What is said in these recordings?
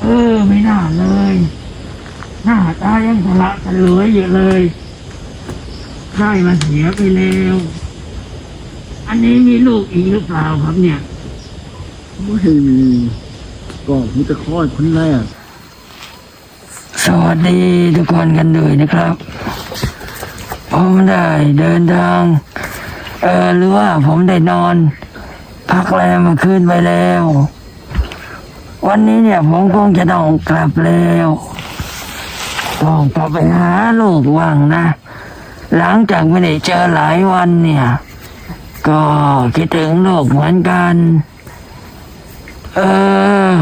เออ ไม่น่าเลย หน้าตายังสละสลวยอยู่เลยได้มาเสียไปแล้ว อันนี้มีลูกอีกหรือเปล่าครับเนี่ย ไม่มีก็มีแต่คลอดคนแรก สวัสดีทุกคนกันด้วยนะครับ ผมได้เดินทาง เออหรือว่าผมได้นอน พักแรมมาคืนไปแล้ว วันนี้เนี่ยผมคงจะต้องกลับแล้วต้องกลับไปหาลูกว่างนะ หลังจากไม่ได้เจอหลายวันเนี่ย ก็คิดถึงลูกเหมือนกัน เออ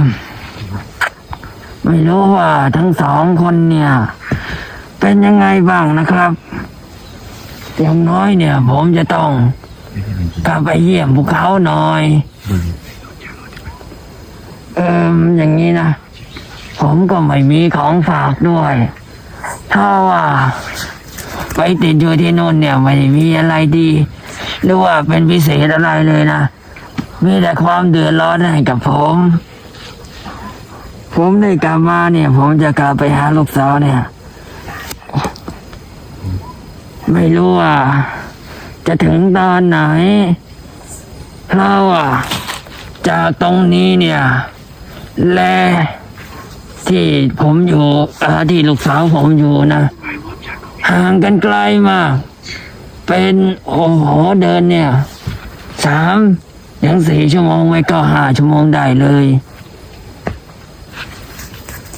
ไม่รู้ว่าทั้งสองคนเนี่ย เป็นยังไงบ้างนะครับ อย่างน้อยเนี่ย ผมจะต้องกลับไปเยี่ยมพวกเขาหน่อย เอออย่างนี้นะ ผมก็ไม่มีของฝากด้วย ถ้าว่า ไปติดอยู่ที่นู่นเนี่ย ไม่ได้มีอะไรดี หรือว่าเป็นพิเศษอะไรเลยนะ มีแต่ความเดือดร้อนให้กับผม ผมได้กลับมาเนี่ย ผมจะกลับไปหาลูกสาวเนี่ย ไม่รู้ว่า จะถึงตอนไหน เราะว่าจากตรงนี้เนี่ย แล ที่ผมอยู่อที่ลูกสาวผมอยู่นะห่างกันไกลมาก เป็นโอ้โหเดินเนี่ยสามยังสี่ชั่วโมงไม่ก็ห้าชั่วโมงได้เลย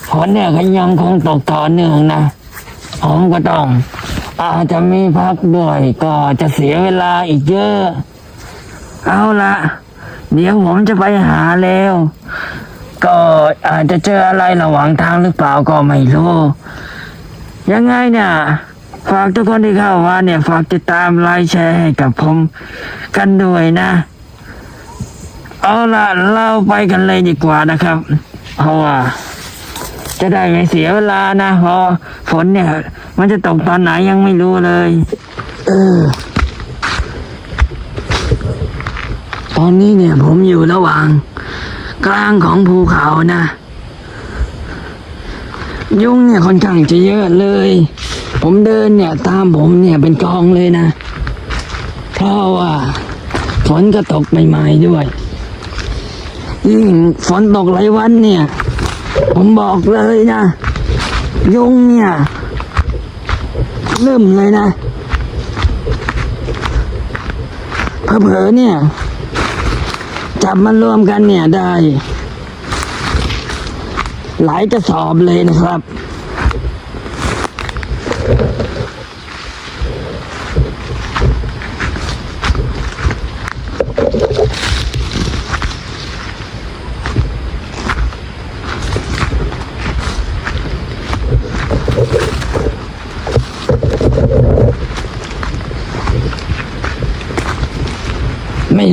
ฝนเนี่ยก็ยังคงตกต่อเนื่องนะ ผมก็ต้อง อาจจะมีพักด้วยก็จะเสียเวลาอีกเยอะ เอาละเดี๋ยวผมจะไปหาแล้ว ก็อาจจะเจออะไรระหว่างทางหรือเปล่าก็ไม่รู้ ยังไงเนี่ย ฝากทุกคนที่เข้ามาเนี่ย ฝากติดตามไลค์แชร์ให้กับผมกันด้วยนะ เอาละเราไปกันเลยดีกว่านะครับ เพราะว่า จะได้ไม่เสียเวลานะพอฝนเนี่ย มันจะตกตอนไหนยังไม่รู้เลย เออ ตอนนี้เนี่ยผมอยู่ระหว่าง กลางของภูเขานะ ยุงเนี่ยค่อนข้างจะเยอะเลย ผมเดินเนี่ย ตามผมเนี่ยเป็นกองเลยนะ เพราะว่าฝนก็ตกใหม่ๆด้วยยิ่งฝนตกหลายวันเนี่ย ผมบอกเลยนะ ยุงเนี่ยเริ่มเลยนะเผลอเนี่ย จับมันรวมกันเนี่ยได้ หลายกระสอบเลยนะครับ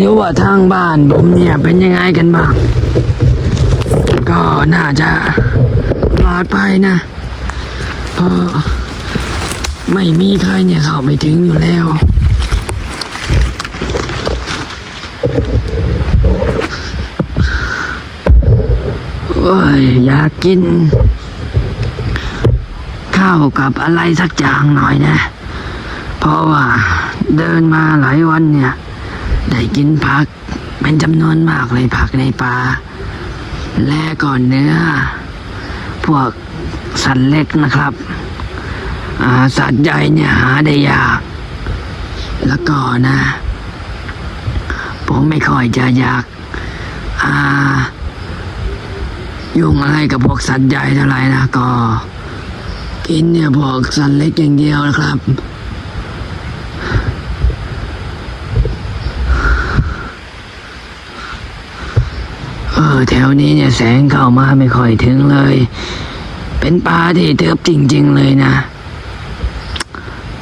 รู้ว่าทางบ้านผมเนี่ยเป็นยังไงกันบ้าง ก็น่าจะปลอดภัยนะเพราะไม่มีใครเนี่ยเข้าไม่ถึงอยู่แล้ว โอ้ย อยากกิน ข้าวกับอะไรสักอย่างหน่อยนะ เพราะว่าเดินมาหลายวันเนี่ย ได้กินผักเป็นจำนวนมากเลยผักในป่าและก่อนเนื้อ พวกสัตว์เล็กนะครับสัตว์ใหญ่เนี่ยหาได้ยาก แล้วก็นะ ผมไม่ค่อยจะอยากอายุ่งอะไรกับพวกสัตว์ใหญ่เท่าไหร่นะก็ กินเนี่ยพวกสัตว์เล็กอย่างเดียวนะครับ เออ แถวนี้เนี่ยแสงเข้ามาไม่ค่อยถึงเลย เป็นป่าที่เทือบจริง ๆ เลยนะ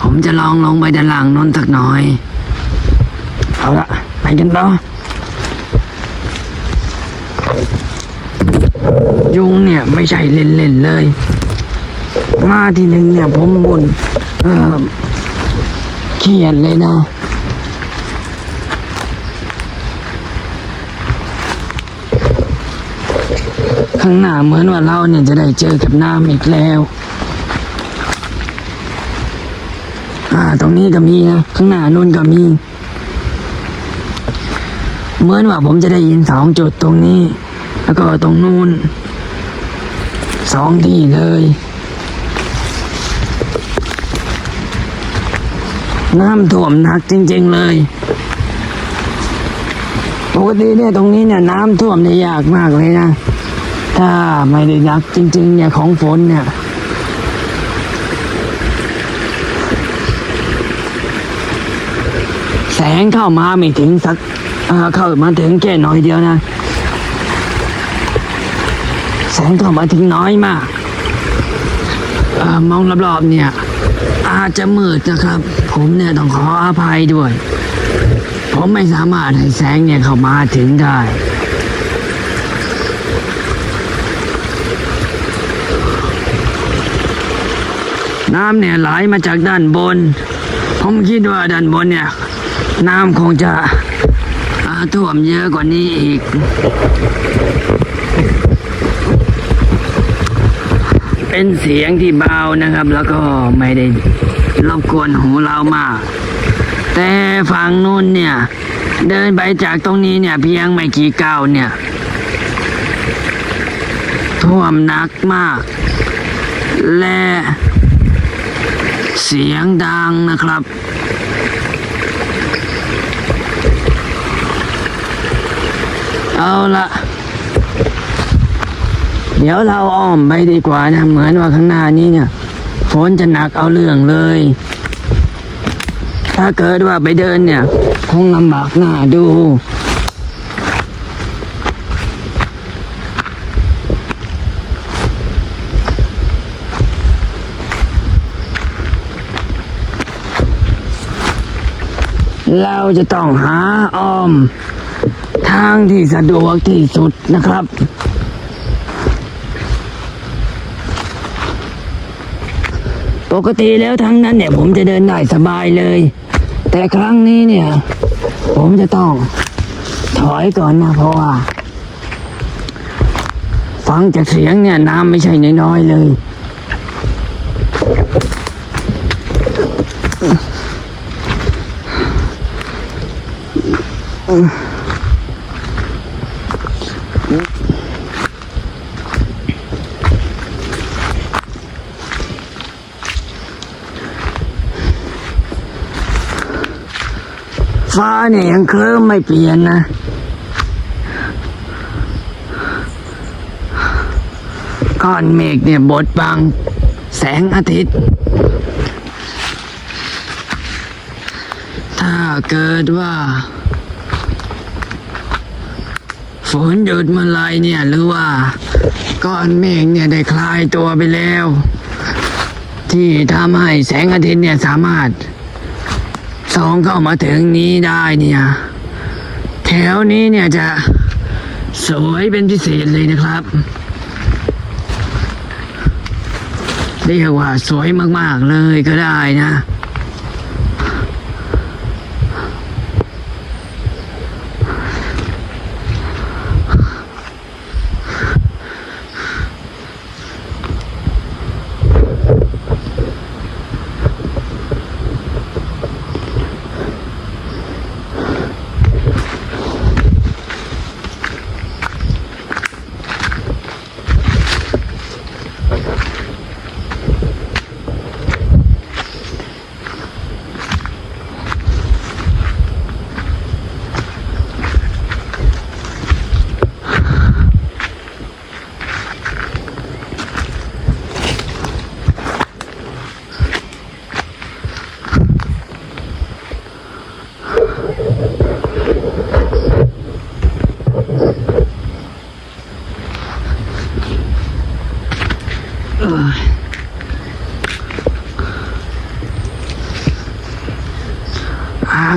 ผมจะลองลงไปด้านล่างนนสักหน่อย เอาละไปกันต่อยุงเนี่ยไม่ใช่เล่นๆเลย มาทีหนึ่งเนี่ยผมบุญเออเครียดเลยนะ ข้างหน้าเหมือนว่าเราเนี่ยจะได้เจอกับน้ำอีกแล้วอ่าตรงนี้ก็มีนะข้างหน้านู่นก็มี เหมือนว่าผมจะได้ยินสองจุดตรงนี้ แล้วก็ตรงนู้นสองที่เลยน้ำท่วมหนักจริง ๆ เลยปกติเนี่ยตรงนี้เนี่ยน้ำท่วมเนี่ยยากมากเลยนะ ถ้าไม่ได้หนักจริง ๆ เนี่ยของฝนเนี่ยแสงเข้ามาไม่ถึงสักเข้ามาถึงแค่น้อยเดียวนะ แสงเข้ามาถึงน้อยมากออมองรอบๆเนี่ย อาจจะมืดนะครับ ผมเนี่ยต้องขออภัยด้วย ผมไม่สามารถให้แสงเนี่ยเข้ามาถึงได้ น้ำเนี่ยไหลมาจากด้านบน ผมคิดว่าด้านบนเนี่ย น้ำคงจะท่วมเยอะกว่านี้อีก เป็นเสียงที่เบานะครับ แล้วก็ไม่ได้รบกวนหูเรามาก แต่ฝั่งนู้นเนี่ย เดินไปจากตรงนี้เนี่ย เพียงไม่กี่ก้าวเนี่ย ท่วมหนักมาก และ เสียงดังนะครับ เอาละเดี๋ยวเราอ้อมไปดีกว่านะ เหมือนว่าข้างหน้านี้เนี่ยฝนจะหนักเอาเรื่องเลย ถ้าเกิดว่าไปเดินเนี่ย คงลำบากหน้าดู เราจะต้องหาอ้อม ทางที่สะดวกที่สุดนะครับ ปกติแล้วทั้งนั้นเนี่ย ผมจะเดินได้สบายเลย แต่ครั้งนี้เนี่ย ผมจะต้องถอยก่อนนะเพราะว่า ฟังจากเสียงเนี่ยน้ำไม่ใช่น้อยๆเลย ฟ้าเนี่ยยังเคลิ้มไม่เปลี่ยนนะก้อนเมฆเนี่ยบดบัง แสงอาทิตย์ ถ้าเกิดว่า ฝนหยุดเมื่อไรเนี่ยหรือว่าก้อนเมฆเนี่ยได้คลายตัวไปแล้ว ที่ทำให้แสงอาทิตย์เนี่ยสามารถส่องเข้ามาถึงนี้ได้เนี่ยแถวนี้เนี่ยจะสวยเป็นพิเศษเลยนะครับเรียกว่าสวยมากๆเลยก็ได้นะ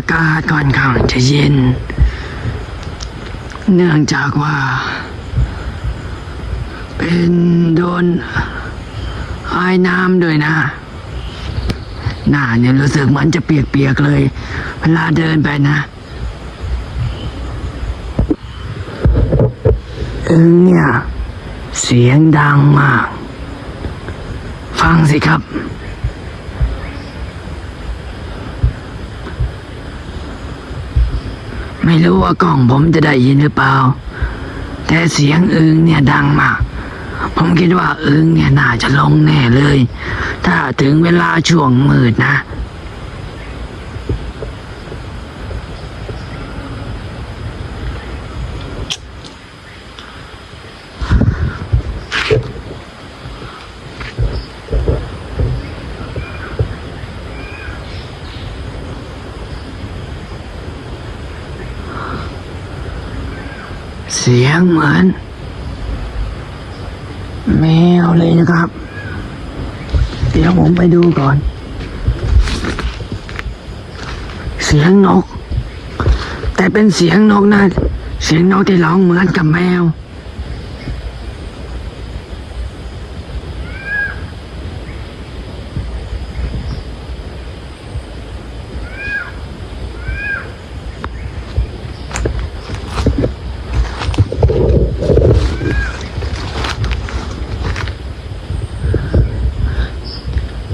ากาศค่อนข้างจะเย็น เนื่องจากว่า เป็นโดนไอ้น้ำด้วยนะหน้าเนี่ยรู้สึกเหมันจะเปียกๆเลย เวลาเดินไปนะเออเนี่ย เสียงดังมาก ฟังสิครับ ไม่รู้ว่ากล้องผมจะได้ยินหรือเปล่า แต่เสียงอึงเนี่ยดังมาก ผมคิดว่าอึงเนี่ยน่าจะลงแน่เลย ถ้าถึงเวลาช่วงมืดนะ เสียงเหมือน แมวเลยนะครับ เดี๋ยวผมไปดูก่อน เสียงนก แต่เป็นเสียงนกนะเสียงนกที่ร้องเหมือนกับแมว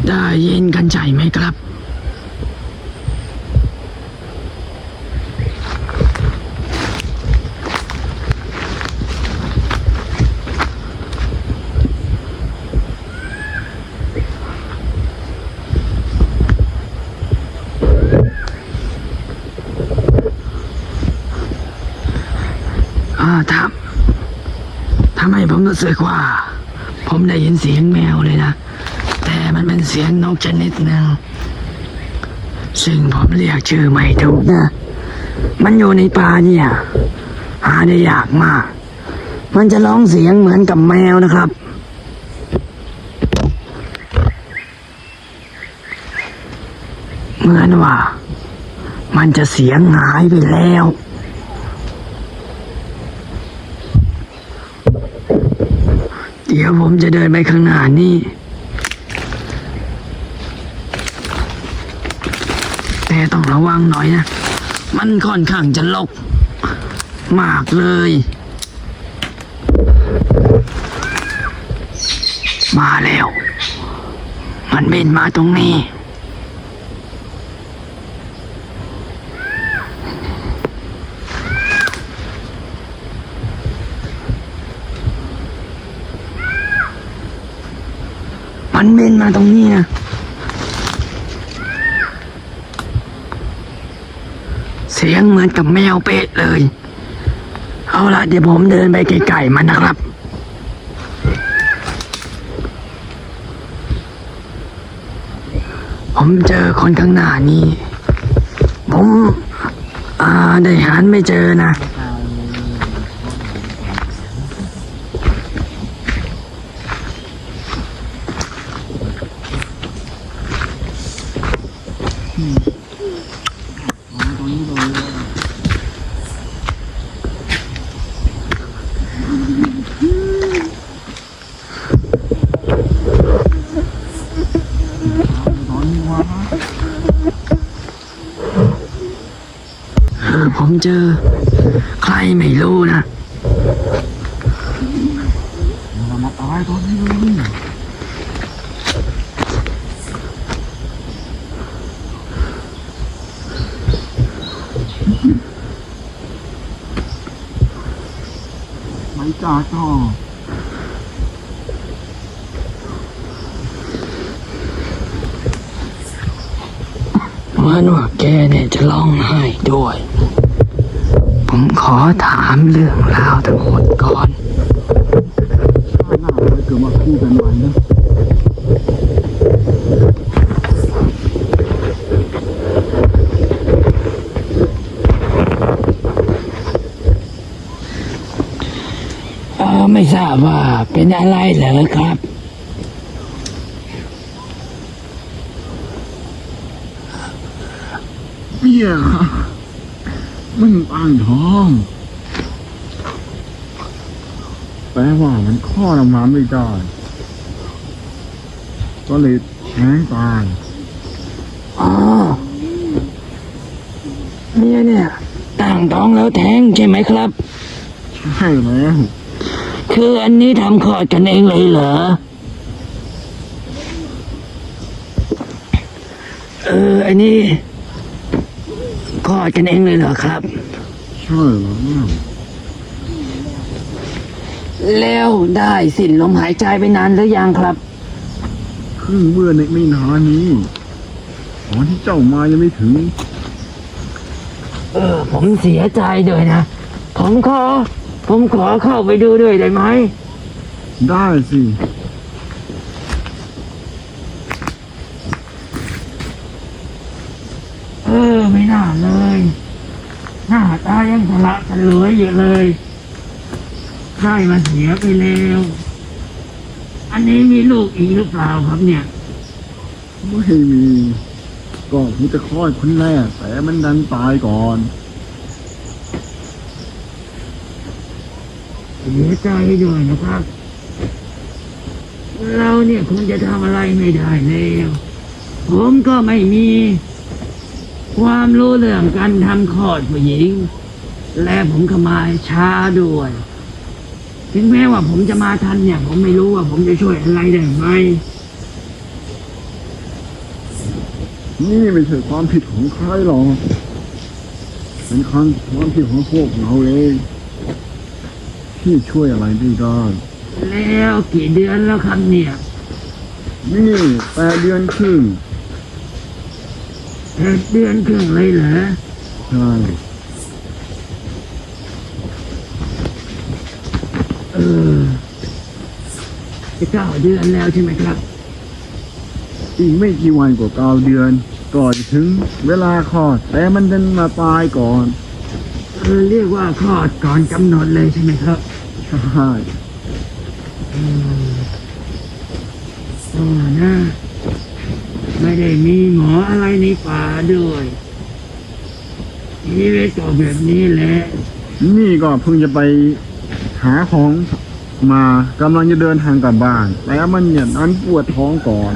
ได้ยินกันใช่ไหมครับ อ่าครับทำให้ผมรู้สึกว่า ผมได้ยินเสียงแมวเลยนะ แต่มันเป็นเสียงนกชนิดหนึ่งซึ่งผมเรียกชื่อไม่ถูกนะ มันอยู่ในป่าเนี่ย หาได้ยากมาก มันจะร้องเสียงเหมือนกับแมวนะครับเหมือนว่า มันจะเสียงหายไปแล้ว เดี๋ยวผมจะเดินไปข้างหน้านี่ แต่ต้องระวังหน่อยนะ มันค่อนข้างจะลก มากเลย มาแล้ว มันบินมาตรงนี้ มันบินมาตรงนี้นะเสียงเหมือนกับแมวเป๊ะเลย เอาละเดี๋ยวผมเดินไปไกลๆมันนะครับ ผมเจอคนข้างหน้านี้ ผมอ่าได้หารไม่เจอนะ ตรงนี้เลย ตอนนี้วะ เออ ผม เจอ ใครไม่รู้นะมาตายตอนนี้เลยไม่กล้าจ่อ เหมือนว่าแกเนี่ยจะร้องไห้ด้วย ผมขอถามเรื่องราวทั้งหมดก่อนชาติหน้าเราเกิดมาคู่กันใหม่นะเออไม่ทราบว่าเป็นอะไรเหรอครับเปี้ย มันอ่างท้อง แปลว่ามันข้อน้ำมันไม่ได้ ก็เลยแท้งตายอ๋อเมียเนี่ยต่างท้องแล้วแท้งใช่ไหมครับ ใช่แล้วคืออันนี้ทำคลอดกันเองเลยเหรอ เออ อันนี้ คลอดกันเองเลยเหรอครับ ใช่แล้วแล้วได้สิ้นลมหายใจไปนานหรือยังครับ เพิ่งเมื่อในไม่นานนี้ตอนที่เจ้ามายังไม่ถึง เออ ผมเสียใจด้วยนะ ผมขอ ผมขอเข้าไปดูด้วยได้ไหม ได้สิ เออ ไม่ น่าเลย หน้าตายังสละสลวยอยู่เลย ได้มาเสียไปแล้ว อันนี้มีลูกอีกหรือเปล่าครับเนี่ย ไม่มีก็เพิ่งจะคลอดคนแรกแต่มันดันตายก่อนเสียใจด้วยนะครับ เราเนี่ยคงจะทำอะไรไม่ได้แล้ว ผมก็ไม่มี ความรู้เรื่องการทำคลอดผู้หญิง และผมก็มาช้าด้วย ถึงแม้ว่าผมจะมาทันเนี่ย ผมไม่รู้ว่าผมจะช่วยอะไรได้ไหม นี่ไม่ใช่ความผิดของใครหรอกเป็นความความผิดของพวกเราเองที่ช่วยอะไรไม่ได้แล้วกี่เดือนแล้วครับเนี่ย นี่แปดเดือนครึ่ง แปดเดือนครึ่งเลยเหรอใช่เออจะเก้าเดือนแล้วใช่ไหมครับ อีกไม่กี่วันกว่าเก้าเดือน ก่อนจะถึงเวลาคลอด แต่มันดันมาตายก่อนเออเรียกว่าคลอดก่อนกำหนดเลยใช่ไหมครับใช่อืมโอ้นะ ไม่ได้มีหมออะไรในป่าด้วยชีวิตก็แบบนี้แหละ นี่ก็เพิ่งจะไปหาของมากำลังจะเดินทางกลับบ้านแต่มันเนี่ยนั้นปวดท้องก่อน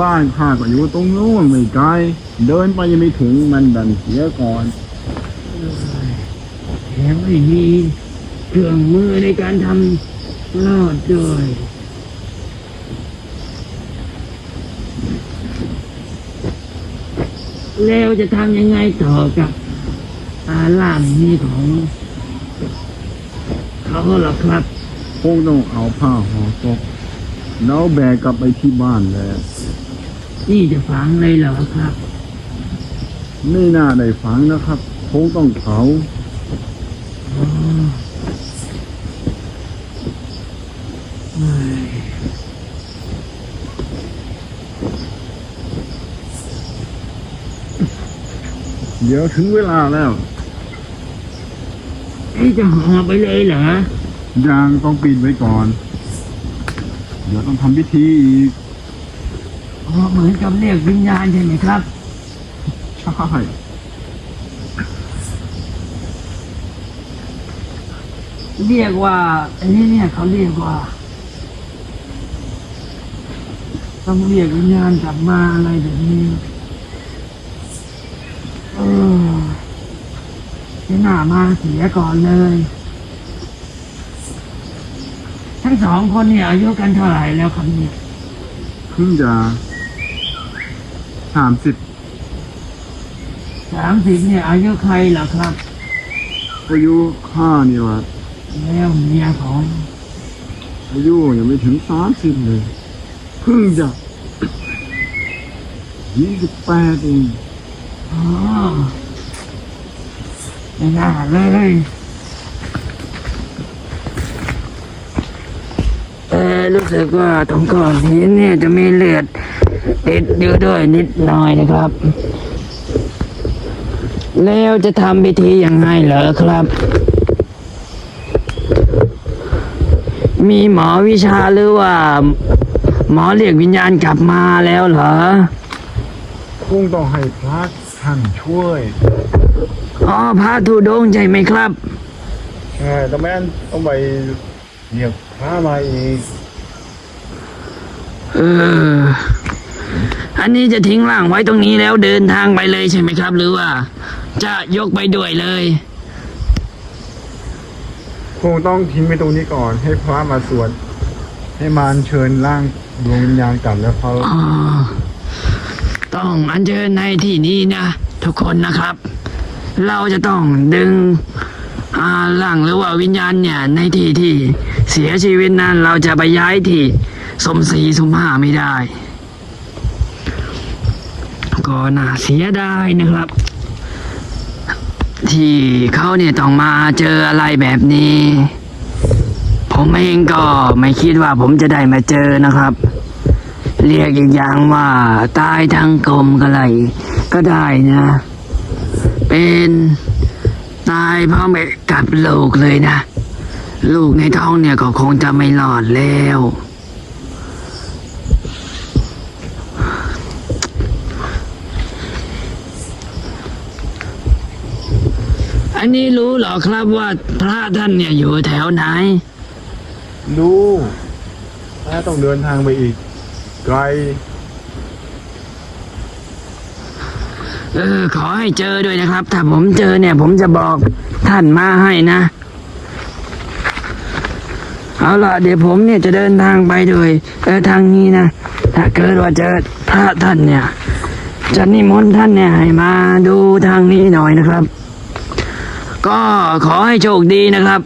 บ้านข้าก็อยู่ตรงโน้นไม่ไกลเดินไปยังไม่ถึงมันดันเสียก่อนแถมไม่มีเครื่องมือในการทำรอดด้วย แล้วจะทำยังไงต่อกับอาล่ามนี้ของ เขาเหรอครับคงต้องเอาผ้าห่อศพแล้วแบกกลับไปที่บ้านแล้ว นี่จะฝังเลยเหรอครับ ไม่น่าได้ฝังนะครับ คงต้องเผา อ๋อเฮ้ย เดี๋ยวถึงเวลาแล้ว นี่จะห่อไปเลยเหรอยางต้องปิดไว้ก่อน เดี๋ยวต้องทำพิธีอีกอ๋อเหมือนกับเรียกวิญญาณใช่ไหมครับ ใช่เรียกว่าอันนี้เนี่ยเขาเรียกว่า ต้องเรียกวิญญาณกลับมาอะไรแบบนี้ เออที่หน้ามาเสียก่อนเลย ทั้งสองคนเนี่ยอายุกันเท่าไหร่แล้วครับเนี่ยเพิ่งจะสามสิบสามสิบเนี่ยอายุใครเหรอครับ อายุข้านี่ว่าแล้วเมียของอายุยังไม่ถึงสามสิบเลย เพิ่งจะยี่สิบแปดเองอ๋อ ไม่น่าเลยเออรู้สึกว่าตรงก้อนหินเนี่ยจะมีเลือดติดอยู่ด้วยนิดหน่อยนะครับ แล้วจะทำพิธียังไงเหรอครับ มีหมอวิชาหรือว่า หมอเรียกวิญญาณกลับมาแล้วเหรอคงต้องให้พระ ท่านช่วยอ๋อพระธุดงค์ใช่ไหมครับ ใช่แต่แม่นต้องไปเรียกพระมาอีกเออ อันนี้จะทิ้งร่างไว้ตรงนี้แล้วเดินทางไปเลยใช่ไหมครับ หรือว่า จะยกไปด้วยเลย คงต้องทิ้งไว้ตรงนี้ก่อน ให้พระมาสวดให้มารเชิญร่างดวงวิญญาณกลับแล้วเขาอ๋อ ต้องอัญเชิญในที่นี้นะ ทุกคนนะครับ เราจะต้องดึงอาร่างหรือว่าวิญญาณเนี่ยในที่ที่เสียชีวิตนั้น เราจะไปย้ายที่สมศรีสมห้าไม่ได้ ก็น่าเสียดายนะครับ ที่เขาเนี่ยต้องมาเจออะไรแบบนี้ ผมเองก็ไม่คิดว่าผมจะได้มาเจอนะครับ เรียกอีกอย่างว่า ตายทั้งกลมก็ไรก็ได้นะ เป็นตายพราะไม่กับลูกเลยนะ ลูกในท้องเนี่ยก็คงจะไม่รอดแล้ว อันนี้รู้หรอครับว่าพระท่านเนี่ยอยู่แถวไหน รู้ถ้าต้องเดินทางไปอีก ไกล เออ ขอให้เจอด้วยนะครับ ถ้าผมเจอเนี่ย ผมจะบอกท่านมาให้นะ เอาล่ะ เดี๋ยวผมเนี่ยจะเดินทางไปโดยเออทางนี้นะ ถ้าเกิดว่าเจอพระท่านเนี่ย จะนิมนต์ท่านเนี่ยให้มาดูทางนี้หน่อยนะครับ ก็ขอให้โชคดีนะครับ